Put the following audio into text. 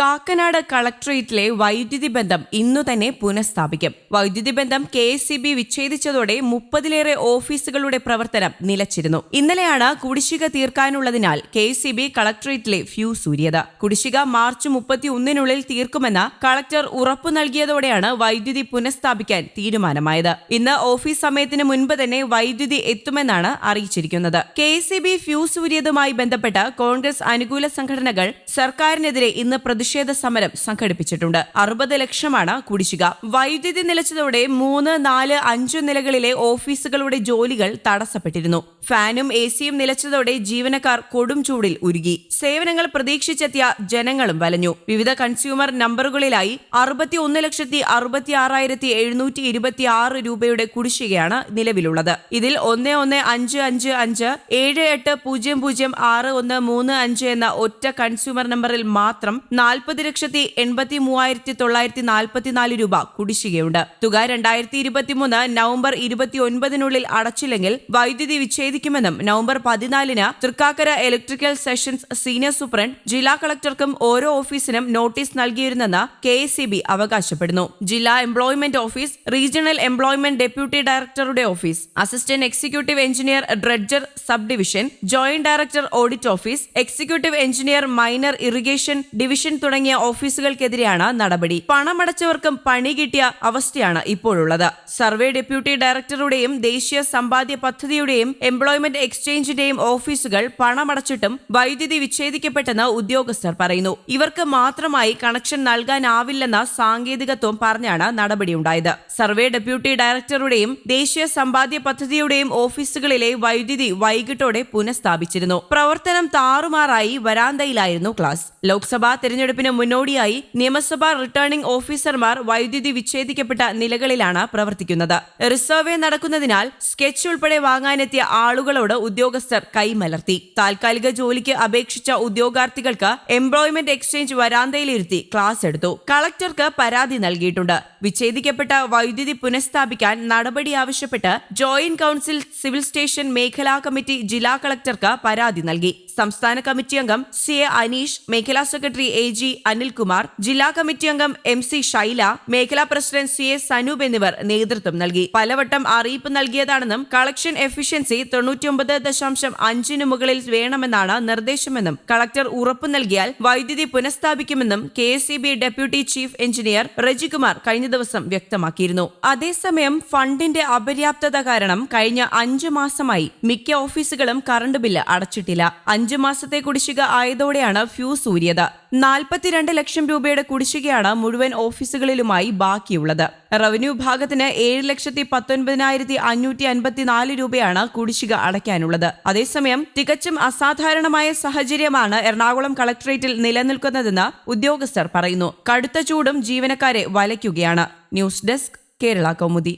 കാക്കനാട് കളക്ടറേറ്റിലെ വൈദ്യുതി ബന്ധം ഇന്നു തന്നെ പുനഃസ്ഥാപിക്കും. വൈദ്യുതി ബന്ധം കെ എസ് സി ബി വിച്ഛേദിച്ചതോടെ മുപ്പതിലേറെ ഓഫീസുകളുടെ പ്രവർത്തനം നിലച്ചിരുന്നു. ഇന്നലെയാണ് കുടിശ്ശിക തീർക്കാനുള്ളതിനാൽ കെ എസ് സി ബി കളക്ടറേറ്റിലെ ഫ്യൂസ് ഊരിയത് കുടിശ്ശിക മാർച്ച് മുപ്പത്തി ഒന്നിനുള്ളിൽ തീർക്കുമെന്ന് കളക്ടർ ഉറപ്പു നൽകിയതോടെയാണ് വൈദ്യുതി പുനഃസ്ഥാപിക്കാൻ തീരുമാനമായത്. ഇന്ന് ഓഫീസ് സമയത്തിന് മുൻപ് തന്നെ വൈദ്യുതി എത്തുമെന്നാണ് അറിയിച്ചിരിക്കുന്നത്. K S C B fuse ഊരിയതുമായി ബന്ധപ്പെട്ട് കോൺഗ്രസ് അനുകൂല സംഘടനകൾ സർക്കാരിനെതിരെ ഇന്ന് പ്രതിഷേധ സമരം സംഘടിപ്പിച്ചിട്ടുണ്ട്. അറുപത് ലക്ഷമാണ് കുടിശ്ശിക. വൈദ്യുതി നിലച്ചതോടെ മൂന്ന് നാല് അഞ്ചു നിലകളിലെ ഓഫീസുകളുടെ ജോലികൾ തടസ്സപ്പെട്ടിരുന്നു. ഫാനും എ സിയും നിലച്ചതോടെ ജീവനക്കാർ കൊടും ചൂടിൽ ഉരുകി. സേവനങ്ങൾ പ്രതീക്ഷിച്ചെത്തിയ ജനങ്ങളും വലഞ്ഞു. വിവിധ കൺസ്യൂമർ നമ്പറുകളിലായി അറുപത്തി ഒന്ന് ലക്ഷത്തി അറുപത്തി ആറായിരത്തി എഴുന്നൂറ്റി ഇരുപത്തി ആറ് രൂപയുടെ കുടിശ്ശികയാണ് നിലവിലുള്ളത്. ഇതിൽ ഒന്ന് ഒന്ന് അഞ്ച് അഞ്ച് അഞ്ച് ഏഴ് എട്ട് പൂജ്യം പൂജ്യം ആറ് ഒന്ന് മൂന്ന് അഞ്ച് എന്ന ഒറ്റ കൺസ്യൂമർ നമ്പറിൽ മാത്രം നാൽപ്പത് ലക്ഷത്തി എൺപത്തി മൂവായിരത്തി തൊള്ളായിരത്തി നാൽപ്പത്തിനാല് രൂപ കുടിശ്ശികയുണ്ട്. തുക രണ്ടായിരത്തി ഇരുപത്തിമൂന്ന് നവംബർ ഇരുപത്തി ഒൻപതിനുള്ളിൽ അടച്ചില്ലെങ്കിൽ വൈദ്യുതി വിച്ഛേദിക്കുമെന്നും നവംബർ പതിനാലിന് Thrikkakara electrical sessions senior superintendent ജില്ലാ കളക്ടർക്കും ഓരോ ഓഫീസിനും നോട്ടീസ് നൽകിയിരുന്നെന്ന് കെ അവകാശപ്പെടുന്നു. ജില്ലാ employment office regional employment deputy ഡയറക്ടറുടെ office assistant executive engineer dredger sub division joint director audit office executive engineer minor irrigation division തുടങ്ങിയ ഓഫീസുകൾക്കെതിരെയാണ് നടപടി. പണമടച്ചവർക്കും പണി കിട്ടിയ അവസ്ഥയാണ് ഇപ്പോഴുള്ളത്. സർവേ ഡെപ്യൂട്ടി ഡയറക്ടറുടെയും ദേശീയ സമ്പാദ്യ പദ്ധതിയുടെയും എംപ്ലോയ്മെന്റ് എക്സ്ചേഞ്ചിന്റെയും ഓഫീസുകൾ പണമടച്ചിട്ടും വൈദ്യുതി വിച്ഛേദിക്കപ്പെട്ടെന്ന് ഉദ്യോഗസ്ഥർ പറയുന്നു. ഇവർക്ക് മാത്രമായി കണക്ഷൻ നൽകാനാവില്ലെന്ന സാങ്കേതികത്വം പറഞ്ഞാണ് നടപടിയുണ്ടായത്. സർവേ ഡെപ്യൂട്ടി ഡയറക്ടറുടെയും ദേശീയ സമ്പാദ്യ പദ്ധതിയുടെയും ഓഫീസുകളിലെ വൈദ്യുതി വൈകിട്ടോടെ പുനഃസ്ഥാപിച്ചിരുന്നു. പ്രവർത്തനം താറുമാറായി വരാന്തയിലായിരുന്നു ക്ലാസ്. ലോക്സഭാ തെരഞ്ഞെടുപ്പിന് മുന്നോടിയായി നിയമസഭാ റിട്ടേണിംഗ് ഓഫീസർമാർ വൈദ്യുതി വിച്ഛേദിക്കപ്പെട്ട നിലകളിലാണ് പ്രവർത്തിക്കുന്നത്. റിസർവേ നടക്കുന്നതിനാൽ സ്കെച്ച് ഉൾപ്പെടെ വാങ്ങാനെത്തിയ ആളുകളോട് ഉദ്യോഗസ്ഥർ കൈമലർത്തി. താൽക്കാലിക ജോലിക്ക് അപേക്ഷിച്ച ഉദ്യോഗാർത്ഥികൾക്ക് എംപ്ലോയ്മെന്റ് എക്സ്ചേഞ്ച് വരാന്തയിലിരുത്തി ക്ലാസ് എടുത്തു. കളക്ടർക്ക് പരാതി നൽകിയിട്ടുണ്ട്. വിച്ഛേദിക്കപ്പെട്ട വൈദ്യുതി പുനഃസ്ഥാപിക്കാൻ നടപടി ആവശ്യപ്പെട്ട് ജോയിന്റ് കൌൺസിൽ സിവിൽ സ്റ്റേഷൻ മേഖലാ കമ്മിറ്റി ജില്ലാ കളക്ടർക്ക് പരാതി നൽകി. സംസ്ഥാന കമ്മിറ്റി അംഗം സി എ അനീഷ് മേഖലാ സെക്രട്ടറി എ ജി അനിൽകുമാർ ജില്ലാ കമ്മിറ്റി അംഗം എം സി ഷൈല മേഖലാ പ്രസിഡന്റ് സി എ സനൂപ് എന്നിവർ നേതൃത്വം നൽകി. പലവട്ടം അറിയിപ്പ് നൽകിയതാണെന്നും കളക്ഷൻ എഫിഷ്യൻസി തൊണ്ണൂറ്റിയൊമ്പത് ദശാംശം അഞ്ചിനു മുകളിൽ വേണമെന്നാണ് നിർദ്ദേശമെന്നും കളക്ടർ ഉറപ്പു നൽകിയാൽ വൈദ്യുതി പുനഃസ്ഥാപിക്കുമെന്നും K deputy chief engineer Rejikumar കഴിഞ്ഞ ദിവസം വ്യക്തമാക്കിയിരുന്നു. അതേസമയം ഫണ്ടിന്റെ അപര്യാപ്തത കാരണം കഴിഞ്ഞ അഞ്ചു മാസമായി മിക്ക ഓഫീസുകളും കറണ്ട് ബില്ല് അടച്ചിട്ടില്ല. അഞ്ചു മാസത്തെ കുടിശ്ശിക ആയതോടെയാണ് ഫ്യൂസ് ഊരിയത്. നാൽപ്പത്തിരണ്ട് ലക്ഷം രൂപയുടെ കുടിശ്ശികയാണ് മുഴുവൻ ഓഫീസുകളിലുമായി ബാക്കിയുള്ളത്. റവന്യൂ വിഭാഗത്തിന് ഏഴ് ലക്ഷത്തി പത്തൊൻപതിനായിരത്തി അഞ്ഞൂറ്റി അൻപത്തിനാല് രൂപയാണ് കുടിശ്ശിക അടയ്ക്കാനുള്ളത്. അതേസമയം തികച്ചും അസാധാരണമായ സാഹചര്യമാണ് എറണാകുളം കളക്ടറേറ്റിൽ നിലനിൽക്കുന്നതെന്ന് ഉദ്യോഗസ്ഥർ പറയുന്നു. കടുത്ത ചൂടും ജീവനക്കാരെ വലയ്ക്കുകയാണ്. News desk Kerala Kaumudi.